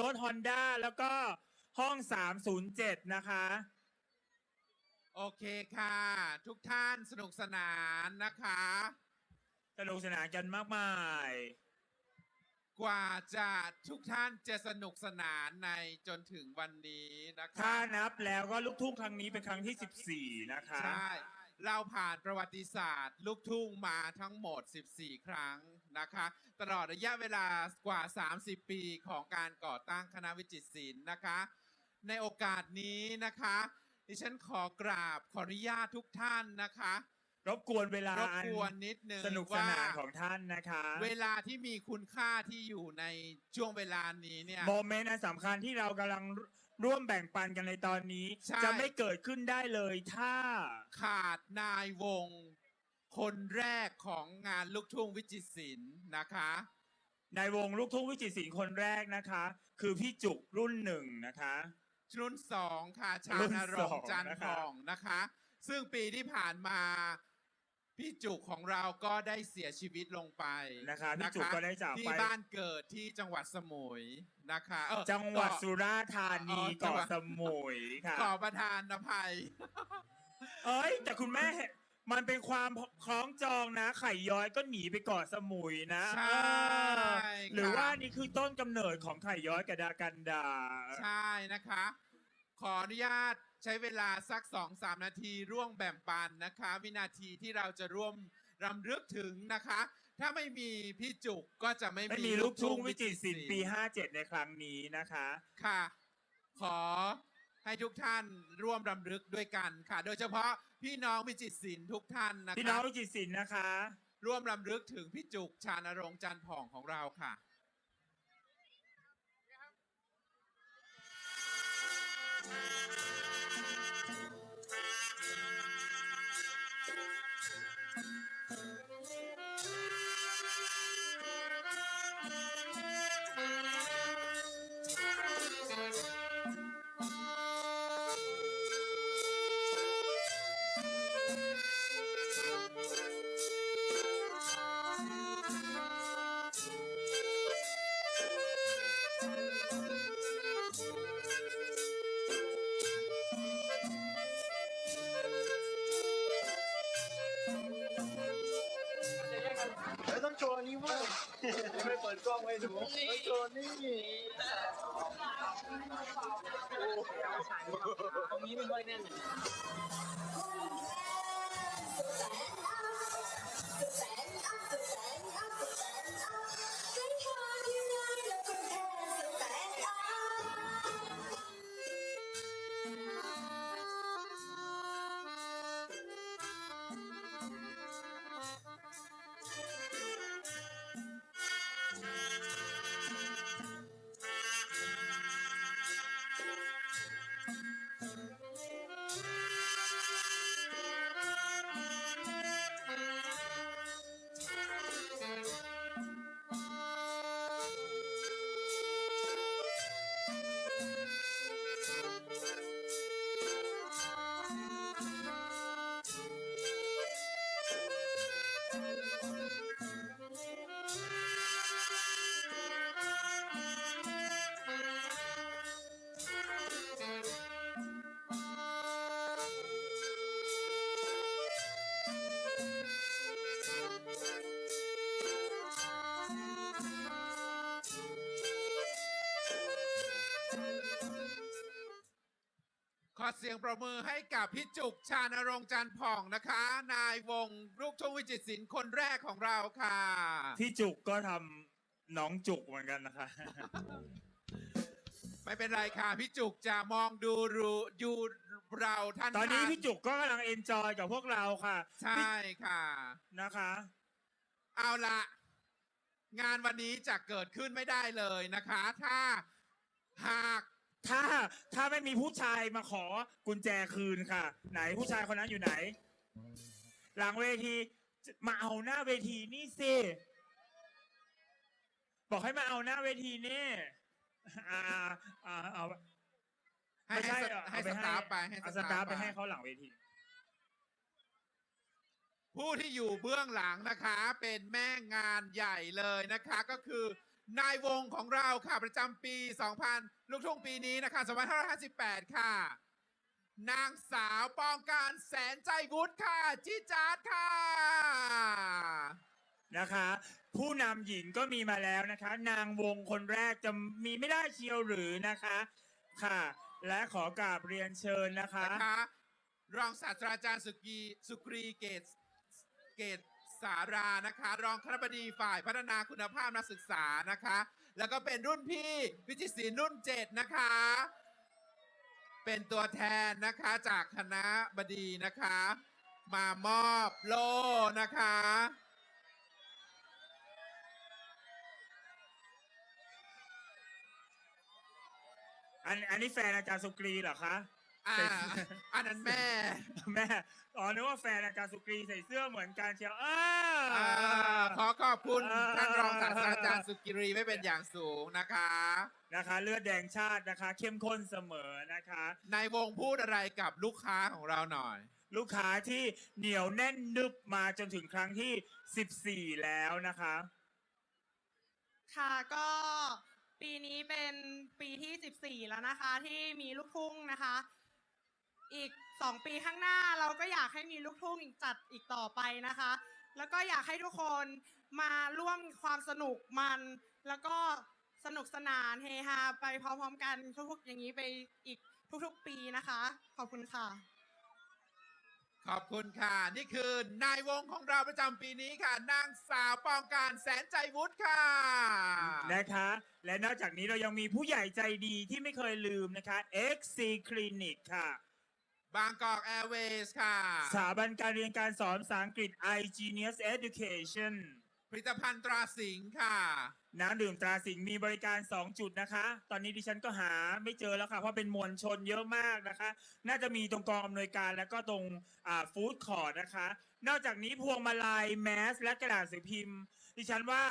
รถ Honda แล้วก็ห้อง 307 นะคะ โอเคค่ะ ทุกท่านสนุกสนานนะคะ สนุกสนานกันมากมาย กว่าจะทุกท่านจะสนุกสนานในจนถึงวันนี้นะคะถ้านับแล้วก็ลูกทุ่งครั้งนี้เป็นครั้งที่ 14 นะคะ ใช่ เราผ่านประวัติศาสตร์ ลูกทุ่งมาทั้งหมด 14 ครั้ง นะคะ ตลอดระยะเวลากว่า 30 ปีของการก่อตั้งคณะวิจิตรศิลป์นะคะ ในโอกาสนี้นะคะดิฉันขอกราบขออนุญาตทุกท่านนะคะรบกวนเวลารบกวนนิดนึงสนุกสนานว่าของท่านนะคะ เวลาที่มีคุณค่าที่อยู่ในช่วงเวลานี้เนี่ยโมเมนต์อันสำคัญที่เรากำลังร่วมแบ่งปันกันในตอนนี้ใช่จะไม่เกิดขึ้นได้เลยถ้าขาดนายวง คนแรกของงานลูกทุ่งวิจิตรศิลป์นะคะ ในวงลูกทุ่งวิจิตรศิลป์คนแรกนะคะ คือพี่จุกรุ่นหนึ่งนะคะรุ่นสองค่ะชารุ่นนรสงองค์จันทร์นะทครับองนะคะ ซึ่งปีที่ผ่านมาพี่จุกของเราก็ได้เสียชีวิตลงไปนะคะพี่จุกก็ได้จากที่ไปบ้านเกิดที่จังหวัดสมุยนะคะเอ่อจังหวัดเกาะสุราษฎร์ธานีอ๋อจังหวัเกาะดสมุยค่ะขอประทานอภัย เอ้ยแต่คุณแม่เห็น มันเป็นความคล้องจองนะ ไข่ย้อยก็หนีไปเกาะสมุยนะใช่เออหรือค่ะว่านี่คือต้นกำเนิดของไข่ย้อยกับดากันดา ใช่นะคะ ขออนุญาตใช้เวลาสักสองสามนาทีร่วมแบ่งปันนะคะ วินาทีที่เราจะร่วมรำลึกถึงนะคะ ถ้าไม่มีพี่จุกก็จะไม่ไม่มีลูกทุ่งวิจิตรศิลป์ปี 57 ในครั้งนี้นะคะ ค่ะ ขอ ให้ทุกท่านร่วมรำลึกด้วยกันค่ะ โดยเฉพาะพี่น้องวิจิตรศิลป์ทุกท่านนะคะพี่น้องวิจิตรศิลป์นะคะ ร่วมรำลึกถึงพี่จุกชานรงค์จันทร์ผ่องของเราค่ะเห้ดูต้องโชว์นี่ตรงนี้มันด้วยแน่น ขอเสียงประมือให้กับพี่จุกชานรงค์จันทร์ผ่องนะคะ นายวงลูกทุ่งวิจิตรศิลป์คนแรกของเราค่ะ พี่จุกก็ทำน้องจุกเหมือนกันนะคะ ไม่เป็นไรค่ะ พี่จุกจะมองดูรูยูเราท่านตอนนี้ท่าพี่จุกก็กำลังเอนจอยกับพวกเราค่ะใช่ค่ะ นะคะ เอาละงานวันนี้จะเกิดขึ้นไม่ได้เลยนะคะ ถ้าหาก ถ้าถ้าไม่มีผู้ชายมาขอกุญแจคืนค่ะ ไหนผู้ชายคนนั้นอยู่ไหน หลังเวทีมาเอาหน้าเวทีนี่สิบอกให้มาเอาหน้าเวทีนี่อ่าอ่าเอาให้ไม่ใช่ให้สเอาตาฟไปให้เอาสสตาตาฟฟไปให้เขาหลังเวที ผู้ที่อยู่เบื้องหลังนะคะ เป็นแม่งานใหญ่เลยนะคะ ก็คือ นายวงของเราค่ะประจำปี 2000 ลูกทุ่งปีนี้นะคะ 2558 ค่ะ นางสาวปองการแสนใจวุฒิค่ะจิจาร์ดค่ะ นะคะ ผู้นำหญิงก็มีมาแล้วนะคะ นางวงคนแรกจะมีไม่ได้เชียวหรือนะคะค่ะ และขอกราบเรียนเชิญนะคะ นะคะ รองศาสตราจารย์สุกีสุกรีเกตเกต สารานะคะ รองคณบดีฝ่ายพัฒนาคุณภาพนักศึกษานะคะ แล้วก็เป็นรุ่นพี่วิจิตรศิลป์รุ่นเจ็ดนะคะ เป็นตัวแทนนะคะจากคณะบดีนะคะ มามอบโล่นะคะ อันอันนี้แฟนอาจารย์สุกรีเหรอคะ อ่าอันนั้นแม่ แม่อ๋อนึกว่าแฟนอาจารย์สุกรีใส่เสื้อเหมือนกันเชียวอ้าอ่าขอขอบคุณอ่าท่านรองศาสตราจารย์สุกิรีไม่เป็นอย่างสูงนะคะ นะคะ เลือดแดงชาตินะคะ เข้มข้นเสมอนะคะนายวงพูดอะไรกับลูกค้าของเราหน่อย ลูกค้าที่เหนียวแน่นนึบมาจนถึงครั้งที่ 14 แล้วนะคะ ค่ะก็ปีนี้เป็นปีที่ 14 แล้วนะคะ ที่มีลูกทุ่งนะคะ อีก 2 ปีข้างหน้าเราก็อยากให้มีลูกทุ่งอีกจัดอีกต่อไปนะคะ แล้วก็อยากให้ทุกคนมาร่วมความสนุกมัน แล้วก็สนุกสนานเฮฮาไปพร้อมๆกันทุกๆอย่างนี้ไปอีกทุกๆปีนะคะ ขอบคุณค่ะ ขอบคุณค่ะ นี่คือ นายวงของเราประจำปีนี้ค่ะ นางสาวปองการแสนใจวุฒิค่ะ นะคะ และนอกจากนี้เรายังมีผู้ใหญ่ใจดีที่ไม่เคยลืมนะคะ XC Clinic ค่ะ บางกอกแอร์เวย์ค่ะ สถาบันการเรียนการสอนภาษาอังกฤษ iGenius Education ผลิตภัณฑ์ตราสิงห์ค่ะ น้ำดื่มตราสิงห์มีบริการ 2 จุดนะคะ ตอนนี้ดิฉันก็หาไม่เจอแล้วค่ะ เพราะเป็นมวลชนเยอะมากนะคะ น่าจะมีตรงกองอำนวยการแล้วก็ตรงฟู้ดคอร์ดนะคะ นอกจากนี้พวงมาลัยแมส และกระดาษสือพิมพ์ ดิฉันว่า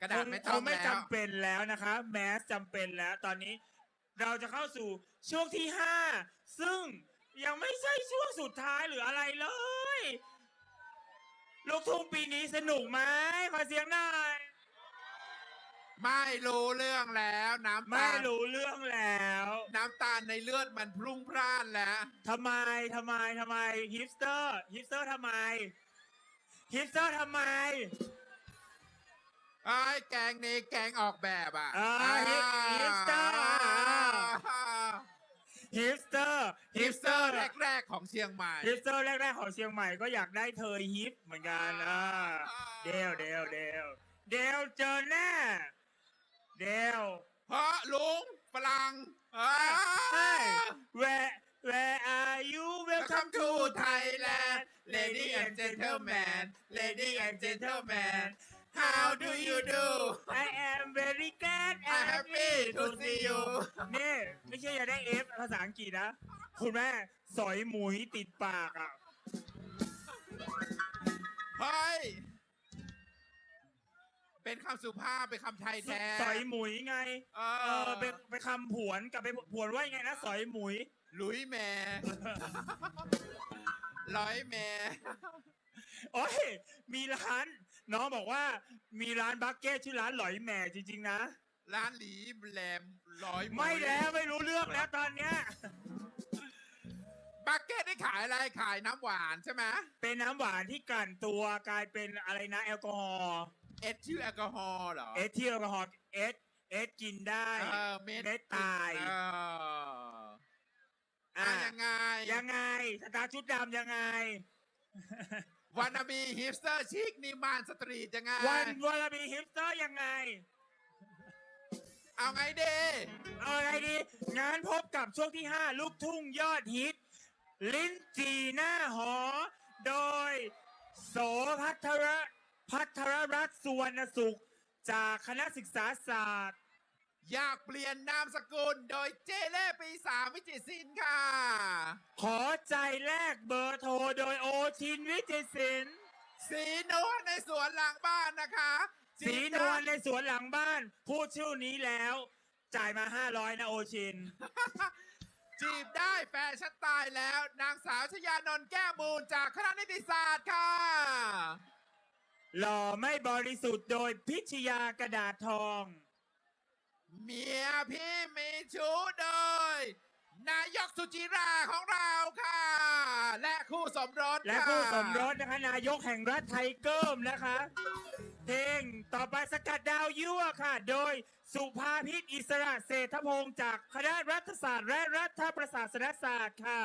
กระดาษไม่คต้องงไม่แล้วจำเป็นแล้วนะคะ แมสจำเป็นแล้วตอนนี้เราจะเข้าสู่ช่วงที่ 5 ซึ่ง ยังไม่ใช่ช่วงสุดท้ายหรืออะไรเลย ลูกทุ่งปีนี้สนุกไหมขอเสียงหน่อยไม่รู้เรื่องแล้วน้ำไม่ตาลรู้เรื่องแล้ว น้ำตาลในเลือดมันพรุ่งพร่านแล้ว ทำไม ทำไม ทำไมฮิปสเตอร์ฮิปสเตอร์ทำไมฮิปสเตอร์ทำไม ไอ้ยแกงนี้แกงออกแบบอะอ่าฮิปฮิปสเตอร์ ฮิปสเตอร์ฮิปสเตอร์แรกๆของเชียงใหม่ฮิปสเตอร์แรกๆของเชียงใหม่ก็อยากได้เธอฮิปเหมือนกันอ่าเดวเดวเดวเดวเจอแน่เดว เพราะลุงฝรั่งอ่า Hi where where are you welcome Welcome to to Thailand Thailand lady and gentlemen lady and gentlemen How do you do I am very glad I'm happy to see you นี่ไม่ใช่จะได้เอฟภาษาอังกฤษนะ คุณแม่สอยหมุยติดปากอะ เฮ้ย เป็นคำสุภาพ เป็นคำไทยแท้ สอยหมุยไง เอเอออไปไปคำผวนกลับไปผวนว่ายังไงนะ สอยหมุยหลุยแม่ ร้อยแม่ โอ้ย มีร้าน น้องบอกว่ามีร้านบักเก็ตชื่อร้านหลอยแหม่จริง ๆ นะ ร้านหลีแหลมร้อยหไม่แล้วไม่รู้เรื่องแล้วตอนเนี้ย บักเก็ตได้ขายอะไรขายน้ำหวานใช่ไหมเป็นน้ำหวานที่กลั่นตัวกลายเป็นอะไรนะแอลกอฮอล์เอทชื่อแอลกอฮอล์เหรอเอสที่แอลกอฮอล์เอสเอสกินได้เออเม็ดเม็ดตายเอออะอะยังไงยังไงสตาร์ชุดดำยังไง วานาบีฮิปสเตอร์ชิคนิมานสตรีทยังไง วันวอลบีฮิปสเตอร์ยังไง เอาไงดี เอาอะไรดี งานพบกับช่วงที่ 5 ลูกทุ่งยอดฮิต ลิ้นจีหน้าหอ โดย โสพัทรพัทรรัตน์สุวรรณสุข จากคณะศึกษาศาสตร์ อยากเปลี่ยนนามสกุลโดยเจเล่ปีสามวิจิตรศิลป์ค่ะ ขอใจแลกเบอร์โทรโดยโอชินวิจิตรศิลป์สีนวลในสวนหลังบ้านนะคะสีนวลในสวนหลังบ้าน พูดชื่อนี้แล้ว จ่ายมา 500 นะโอชิน จีบได้แฟชั่นตายแล้ว นางสาวชยานนท์แก้วมูลจากคณะนิติศาสตร์ค่ะ หล่อไม่บริสุทธิ์โดยพิชยากระดาษทอง เมียพี่มีชู้โดย นายกสุจิราของเราค่ะ และคู่สมรสและค่ะคู่สมรสนะคะ นายกแห่งรัฐไทเกิมนะคะ เพลงต่อไปสกัดดาวยั่วค่ะ โดยสุภาพิษอิสระเศรษฐพงศ์จากคณะรัฐศาสตร์และรัฐประศาสนศาสตร์ค่ะ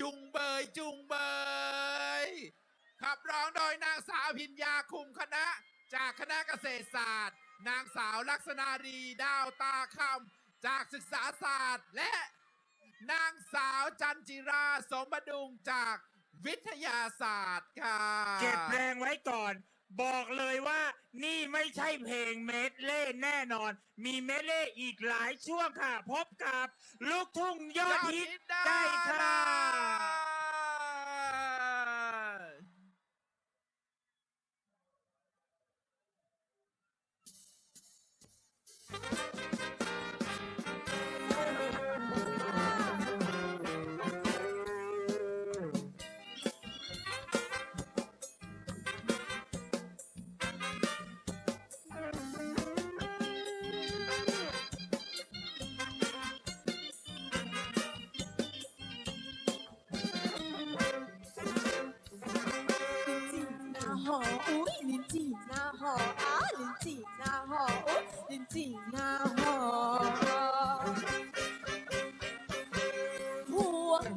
จุงเบยจุงเบยขับร้องโดยนางสาวพิญญาคุมคณะ จากคณะเกษตรศาสตร์ นางสาวลักษณาดีดาวตาคำจากศึกษาศาสตร์ และนางสาวจันจิราสมบดุงจากวิทยาศาสตร์ค่ะ เก็บแรงไว้ก่อน บอกเลยว่านี่ไม่ใช่เพลงเมดเล่แน่นอน มีเมดเล่อีกหลายช่วงค่ะ พบกับลูกทุ่งยอดฮิตได้ค่ะ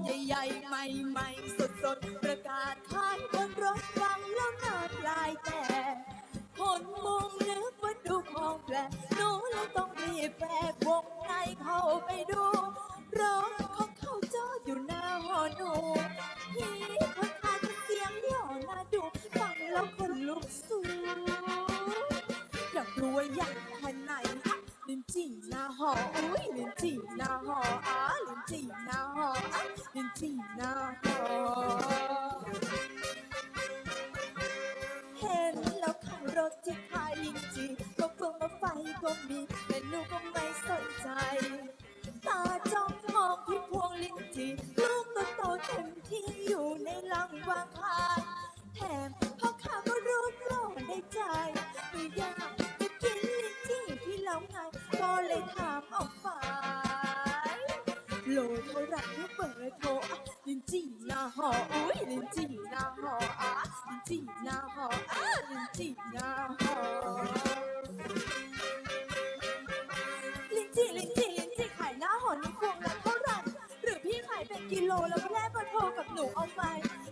ใหญ่ๆ ใหม่ๆ สดๆ ประกาศขายบนรถฟังแล้วน้ำลายแตกคนมุงนึกว่าดูของแปลกหนูเลยต้องรีบแบกวงในเข้าไปดูรถของเขาจอดอยู่หน้าหอหนูพี่คนขายเสียงหล่อน่าดูฟังแล้วคนลุกสูงอยากรู้ว่าอย่างแค่ไหนอะลิ้นจี่หน้าหออุ้ยลิ้นจี่หน้าหออา จี่หน้าหอดินจีนาหอเห็นแล้วขับรถที่ขายลิ้นจี่ก็เพิ่งมาไฟก็มีแต่หนูก็ไม่สนใจ ตาจ้องมองที่พวงลิ้นจีลูกก็โตเต็มที่อยู่ในลังวาง หออะลิ้นจี่หน้าหอลิ้นจี่ลิ้นจี่ลิ้นจี่ขายหน้าหอนี่พวงละเท่าไหร่หรือพี่ขายเป็นกิโลแล้วก็แลกเบอร์โทรกับหนูเอาไหม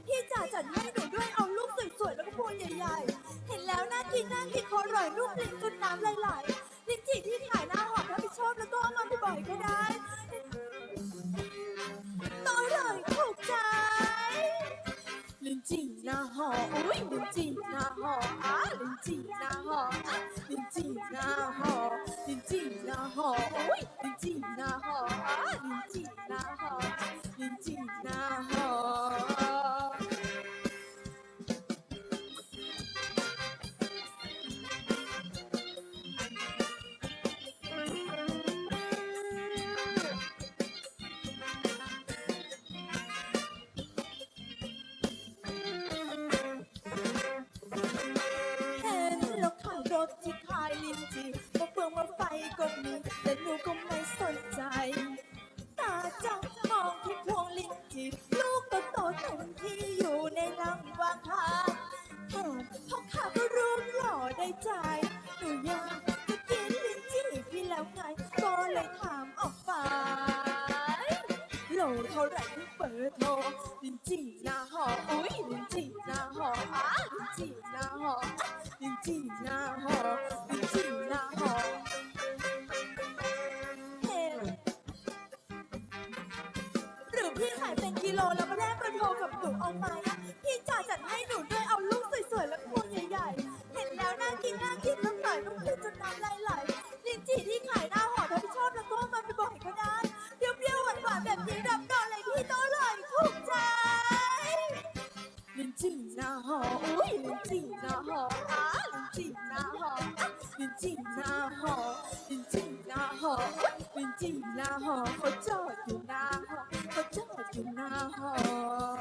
พี่จ๋าจัดให้หนูด้วยเอาลูกสวยๆแล้วก็พวงใหญ่ๆ เห็นแล้วน่ากินน่ากินคอร่อยนุ่มลิ้นจนน้ำไหลๆ ท่าไหร่ที่เปิดโทรลิ้นจี่หน้าหออุ้ยลิ้นจี่หน้าหออ้าลิ้นจี่หน้าหอลิ้นจี่หน้าหอลิ้นจี่หน้าหอเห็นหรือพี่ขายเป็นกิโลแล้วมาแลกเป็นโทรกับหนูเอาไหมอะพี่จ๋าจัดให้หนูด้วยเอาลูกสวยๆและพวงใหญ่ๆ เห็นแล้วน่ากินน่ากินน้ำลายต้องลิ้นจนน้ำลายไหลลิ้นจี่ที่ขายหน้าหอถ้าพี่ชอบแล้วก็เอามาบ่อยๆก็ได้ เปรี้ยวๆหวาแบบนี้รับรองเลยพี่ต้องอร่อยถูกใจลิ้นจี่หน้าหออุ้ยลิ้นจี่หน้าหออ้าลิ้นจี่หน้าหออะลิ้นจี่หน้าหอลิ้นจี่หน้าหอมลิ้นจี่หน้าหอเขาจอดอยู่หน้าหอเขาจอดอยู่หน้าหอ